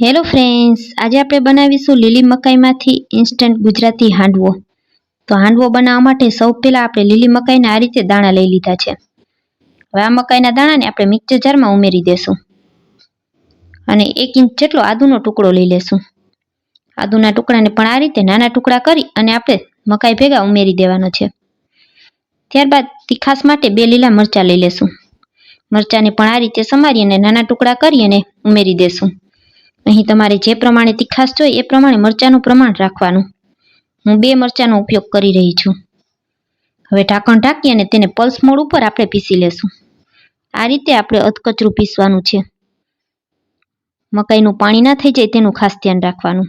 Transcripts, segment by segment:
Hello friends આજે આપણે બનાવીશું લીલી મકાઈમાંથી ઇન્સ્ટન્ટ ગુજરાતી હાંડવો. તો હાંડવો બનાવવા માટે સૌ પહેલાં આપણે લીલી મકાઈના આ રીતે દાણા લઈ લીધા છે. હવે આ મકાઈના દાણાને આપણે મિક્સર જારમાં ઉમેરી દેશું. અને એક ઇંચ જેટલો આદુનો ટુકડો લઈ લેશું. આદુના ટુકડાને પણ આ રીતે નાના ટુકડા કરી અને આપણે મકાઈ ભેગા ઉમેરી દેવાનો છે. ત્યારબાદ તીખાસ માટે બે લીલા મરચાં લઈ લેશું. મરચાંને પણ આ રીતે સમારી અને નાના ટુકડા કરી અને ઉમેરી દેશું. અહીં તમારે જે પ્રમાણે તીખાશ જોઈએ એ પ્રમાણે મરચાંનું પ્રમાણ રાખવાનું. હું બે મરચાંનો ઉપયોગ કરી રહી છું. હવે ઢાંકણ ઢાંકી અને તેને પલ્સ મોડ ઉપર આપણે પીસી લેશું. આ રીતે આપણે અધકચરું પીસવાનું છે. મકાઈનું પાણી ના થઈ જાય તેનું ખાસ ધ્યાન રાખવાનું.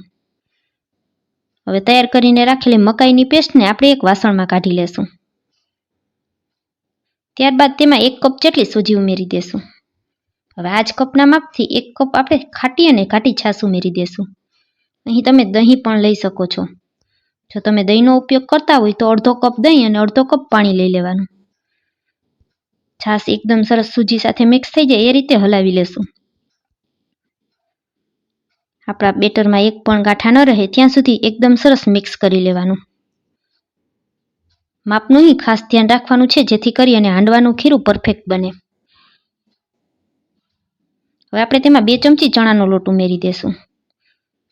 હવે તૈયાર કરીને રાખેલી મકાઈની પેસ્ટને આપણે એક વાસણમાં કાઢી લેશું. ત્યારબાદ તેમાં એક કપ જેટલી સૂજી ઉમેરી દેશું. હવે આ જ કપના માપથી એક કપ આપણે ખાટી અને ઘાટી છાશ ઉમેરી દેશું. અહીં તમે દહીં પણ લઈ શકો છો. જો તમે દહીંનો ઉપયોગ કરતા હોય તો અડધો કપ દહીં અને અડધો કપ પાણી લઈ લેવાનું. છાશ એકદમ સરસ સૂજી સાથે મિક્સ થઈ જાય એ રીતે હલાવી લેશું. આપણા બેટરમાં એક પણ ગાંઠા ન રહે ત્યાં સુધી એકદમ સરસ મિક્સ કરી લેવાનું. માપનું ખાસ ધ્યાન રાખવાનું છે જેથી કરી અને હાંડવાનું ખીરું પરફેક્ટ બને. હવે આપણે તેમાં બે ચમચી ચણાનો લોટ ઉમેરી દેશું.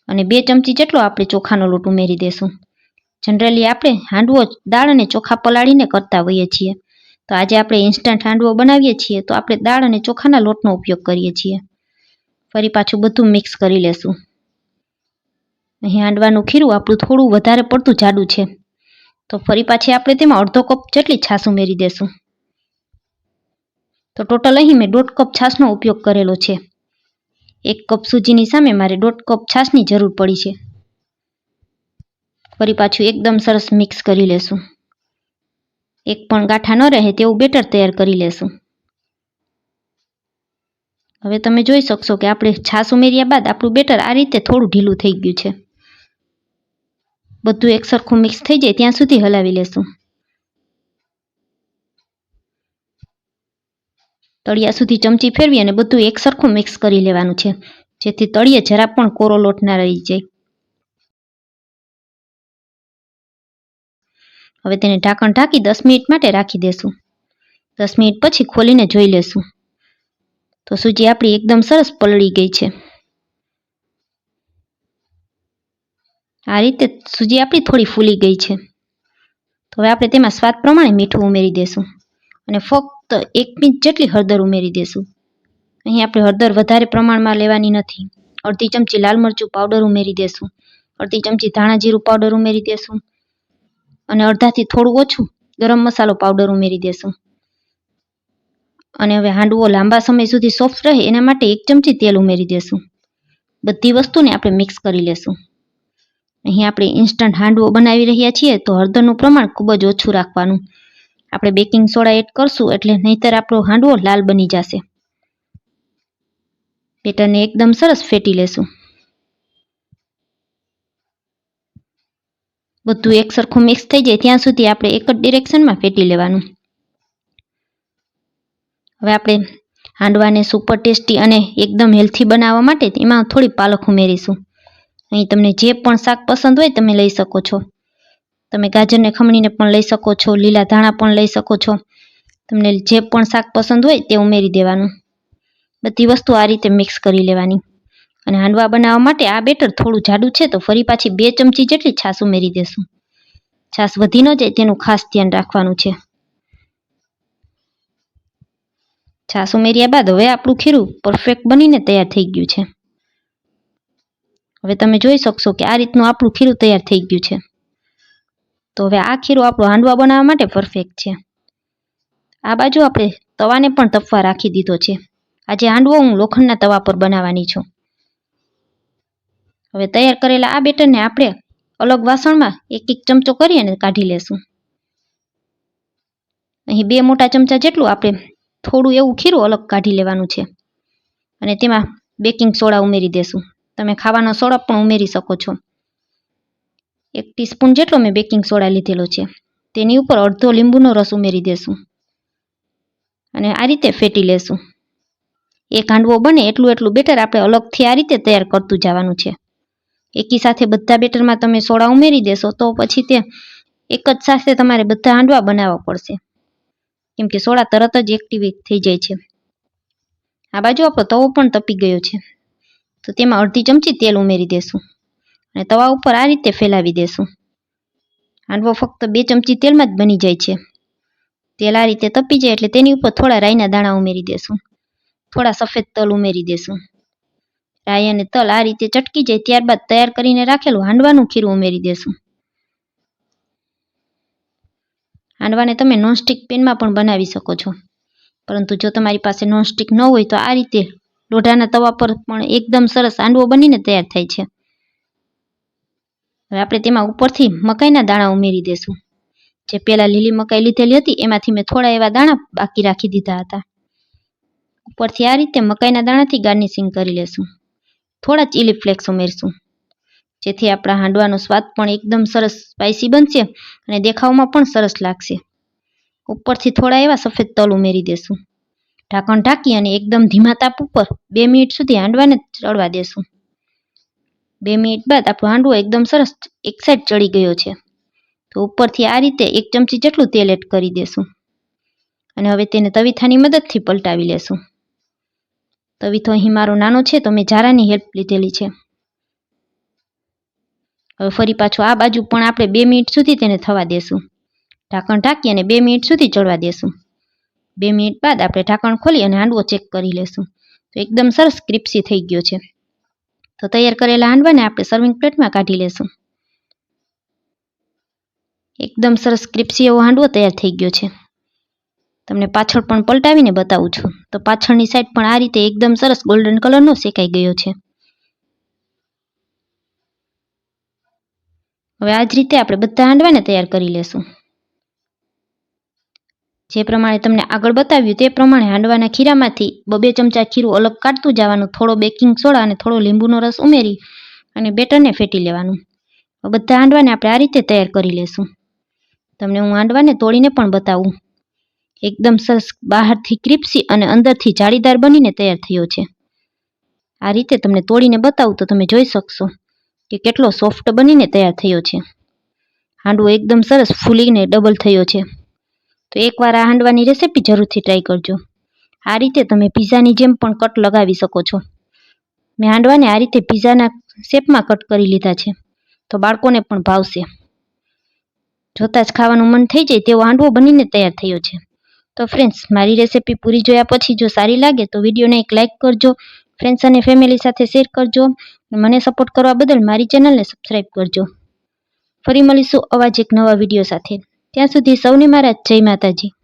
અને બે ચમચી જેટલો આપણે ચોખાનો લોટ ઉમેરી દેશું. જનરલી આપણે હાંડવો, દાળ અને ચોખા પલાળીને કરતા હોઈએ છીએ. તો આજે આપણે ઇન્સ્ટન્ટ હાંડવો બનાવીએ છીએ, તો આપણે દાળ અને ચોખાના લોટનો ઉપયોગ કરીએ છીએ. ફરી પાછું બધું મિક્સ કરી લેશું. અહીં હાંડવાનું ખીરું આપણું થોડું વધારે પડતું જાડું છે. તો ફરી પાછી આપણે તેમાં અડધો કપ જેટલી છાશ ઉમેરી દેશું. તો ટોટલ અહીં મેં દોઢ કપ છાશનો ઉપયોગ કરેલો છે. એક કપ સૂજીની સામે મારે દોઢ કપ છાશની જરૂર પડી છે. ફરી પાછું એકદમ સરસ મિક્સ કરી લેશું. એક પણ ગાંઠા ન રહે તેવું બેટર તૈયાર કરી લેશું. હવે તમે જોઈ શકશો કે આપણે છાશ ઉમેર્યા બાદ આપણું બેટર આ રીતે થોડું ઢીલું થઈ ગયું છે. બધું એક સરખું મિક્સ થઈ જાય ત્યાં સુધી હલાવી લેશું. તળિયા સુધી ચમચી ફેરવી અને બધું એક સરખું મિક્સ કરી લેવાનું છે. જેથી તળિયે જરા પણ કોરો લોટ ના રહી જાય. હવે તેને ઢાંકણ ઢાંકી દસ મિનિટ માટે રાખી દેશું. દસ મિનિટ પછી ખોલીને જોઈ લેશું. તો સૂજી આપણી એકદમ સરસ પલળી ગઈ છે. આ રીતે સૂજી આપણી થોડી ફૂલી ગઈ છે. તો હવે આપણે તેમાં સ્વાદ પ્રમાણે મીઠું ઉમેરી દેશું. અને ફક્ત એક પિંચ જેટલી હળદર ઉમેરી દેશું. અહીં આપણે હળદર વધારે પ્રમાણમાં લેવાની નથી. અડધી ચમચી લાલ મરચું પાવડર ઉમેરી દેશું. અડધી ચમચી ધાણા જીરું પાવડર ઉમેરી દેશું. અને અડધાથી થોડું ઓછું ગરમ મસાલો પાવડર ઉમેરી દેશું. અને હવે હાંડવો લાંબા સમય સુધી સોફ્ટ રહે એના માટે એક ચમચી તેલ ઉમેરી દેશું. બધી વસ્તુને આપણે મિક્સ કરી લેશું. અહીં આપણે ઇન્સ્ટન્ટ હાંડવો બનાવી રહ્યા છીએ તો હળદરનું પ્રમાણ ખૂબ જ ઓછું રાખવાનું. આપણે બેકિંગ સોડા એડ કરશું એટલે નહીતર આપણો હાંડવો લાલ બની જશે. બેટરને એકદમ સરસ ફેટી લેશું. બધું એક સરખું મિક્સ થઈ જાય ત્યાં સુધી આપણે એક જ ડિરેક્શનમાં ફેટી લેવાનું. હવે આપણે હાંડવાને સુપર ટેસ્ટી અને એકદમ હેલ્થી બનાવવા માટે એમાં થોડી પાલક ઉમેરીશું. અહીં તમને જે પણ શાક પસંદ હોય તમે લઈ શકો છો. તમે ગાજરને ખમણીને પણ લઈ શકો છો, લીલા ધાણા પણ લઈ શકો છો. તમને જે પણ શાક પસંદ હોય તે ઉમેરી દેવાનું. બધી વસ્તુ આ રીતે મિક્સ કરી લેવાની. અને હાંડવા બનાવવા માટે આ બેટર થોડું જાડું છે તો ફરી પાછી બે ચમચી જેટલી છાશ ઉમેરી દેશું. છાશ વધી ન જાય તેનું ખાસ ધ્યાન રાખવાનું છે. છાશ ઉમેર્યા બાદ હવે આપણું ખીરું પરફેક્ટ બનીને તૈયાર થઈ ગયું છે. હવે તમે જોઈ શકશો કે આ રીતનું આપણું ખીરું તૈયાર થઈ ગયું છે. તો હવે આ ખીરું આપણું હાંડવા બનાવવા માટે પરફેક્ટ છે. આ બાજુ આપણે તવાને પણ તપવા રાખી દીધો છે. આજે હાંડવો હું લોખંડના તવા પર બનાવવાની છું. હવે તૈયાર કરેલા આ બેટરને આપણે અલગ વાસણમાં એક એક ચમચો કરી અને કાઢી લેશું. અહીં બે મોટા ચમચા જેટલું આપણે થોડું એવું ખીરું અલગ કાઢી લેવાનું છે. અને તેમાં બેકિંગ સોડા ઉમેરી દેશું. તમે ખાવાનો સોડા પણ ઉમેરી શકો છો. એક ટીસ્પૂન જેટલો મેં બેકિંગ સોડા લીધેલો છે. તેની ઉપર અડધો લીંબુનો રસ ઉમેરી દેશું. અને આ રીતે ફેટી લેશું. એક હાંડવો બને એટલું એટલું બેટર આપણે અલગથી આ રીતે તૈયાર કરતું જવાનું છે. એકી સાથે બધા બેટરમાં તમે સોડા ઉમેરી દેશો તો પછી તે એક જ સાથે તમારે બધા હાંડવા બનાવવા પડશે. કેમ કે સોડા તરત જ એક્ટિવેટ થઈ જાય છે. આ બાજુ આપણો તવો પણ તપી ગયો છે. તો તેમાં અડધી ચમચી તેલ ઉમેરી દેશું. અને તવા ઉપર આ રીતે ફેલાવી દેશું. હાંડવો ફક્ત બે ચમચી તેલમાં જ બની જાય છે. તેલ આ રીતે તપી જાય એટલે તેની ઉપર થોડા રાઈના દાણા ઉમેરી દેશું. થોડા સફેદ તલ ઉમેરી દેશું. રાઈ અને તલ આ રીતે ચટકી જાય ત્યારબાદ તૈયાર કરીને રાખેલું હાંડવાનું ખીરું ઉમેરી દેશું. હાંડવાને તમે નોનસ્ટિક પેનમાં પણ બનાવી શકો છો. પરંતુ જો તમારી પાસે નોનસ્ટિક ન હોય તો આ રીતે લોઢાના તવા પર પણ એકદમ સરસ હાંડવો બનીને તૈયાર થાય છે. હવે આપણે તેમાં ઉપરથી મકાઈના દાણા ઉમેરી દેશું. જે પહેલાં લીલી મકાઈ લીધેલી હતી, એમાંથી મેં થોડા એવા દાણા બાકી રાખી દીધા હતા. ઉપરથી આ રીતે મકાઈના દાણાથી ગાર્નિશિંગ કરી લેશું. થોડા ચીલી ફ્લેક્સ ઉમેરશું. જેથી આપણા હાંડવાનો સ્વાદ પણ એકદમ સરસ સ્પાઇસી બનશે અને દેખાવમાં પણ સરસ લાગશે. ઉપરથી થોડા એવા સફેદ તલ ઉમેરી દેશું. ઢાંકણ ઢાંકી અને એકદમ ધીમા તાપ ઉપર બે મિનિટ સુધી હાંડવાને ચડવા દેશું. બે મિનિટ બાદ આપણો હાંડવો એકદમ સરસ એક સાઈડ ચડી ગયો છે. તો ઉપરથી આ રીતે એક ચમચી જેટલું તેલ એડ કરી દેશું. અને હવે તેને તવીથાની મદદથી પલટાવી લેશું. તવીથો અહીં મારો નાનો છે તો મેં જારાની હેલ્પ લીધેલી છે. હવે ફરી પાછું આ બાજુ પણ આપણે બે મિનિટ સુધી તેને થવા દેશું. ઢાંકણ ઢાંકી અને બે મિનિટ સુધી ચડવા દેશું. બે મિનિટ બાદ આપણે ઢાંકણ ખોલી અને હાંડવો ચેક કરી લેશું. તો એકદમ સરસ ક્રિપ્સી થઈ ગયો છે. તો તૈયાર કરેલા હાંડવાને આપણે સર્વિંગ પ્લેટમાં કાઢી લેશું. એકદમ સરસ ક્રિપ્સી એવો હાંડવો તૈયાર થઈ ગયો છે. તમને પાછળ પણ પલટાવીને બતાવું છું. તો પાછળની સાઈડ પણ આ રીતે એકદમ સરસ ગોલ્ડન કલરનો શેકાઈ ગયો છે. હવે આ જ રીતે આપણે બધા હાંડવાને તૈયાર કરી લેશું. જે પ્રમાણે તમને આગળ બતાવ્યું તે પ્રમાણે હાંડવાના ખીરામાંથી બબે ચમચા ખીરું અલગ કાઢતું જવાનું, થોડો બેકિંગ સોડા અને થોડો લીંબુનો રસ ઉમેરી અને બેટરને ફેટી લેવાનું. બધા હાંડવાને આપણે આ રીતે તૈયાર કરી લેશું. તમને હું હાંડવાને તોડીને પણ બતાવું. એકદમ સરસ બહારથી ક્રિપ્સી અને અંદરથી જાળીદાર બનીને તૈયાર થયો છે. આ રીતે તમને તોડીને બતાવું તો તમે જોઈ શકશો કે કેટલો સોફ્ટ બનીને તૈયાર થયો છે. હાંડવો એકદમ સરસ ફૂલીને ડબલ થયો છે. તો એકવાર આ હાંડવાની રેસીપી જરૂરથી ટ્રાય કરજો. આ રીતે તમે પીઝાની જેમ પણ કટ લગાવી શકો છો. મેં હાંડવાને આ રીતે પીઝાના શેપમાં કટ કરી લીધા છે. તો બાળકોને પણ ભાવશે. જોતાં જ ખાવાનું મન થઈ જાય તેવો હાંડવો બનીને તૈયાર થયો છે. તો ફ્રેન્ડ્સ મારી રેસીપી પૂરી જોયા પછી જો સારી લાગે તો વિડીયોને એક લાઇક કરજો. ફ્રેન્ડ્સ અને ફેમિલી સાથે શેર કરજો. મને સપોર્ટ કરવા બદલ મારી ચેનલને સબસ્ક્રાઈબ કરજો. ફરી મળીશું અવાજ એક નવા વીડિયો સાથે. ત્યાં સુધી સૌને મારા જય માતાજી.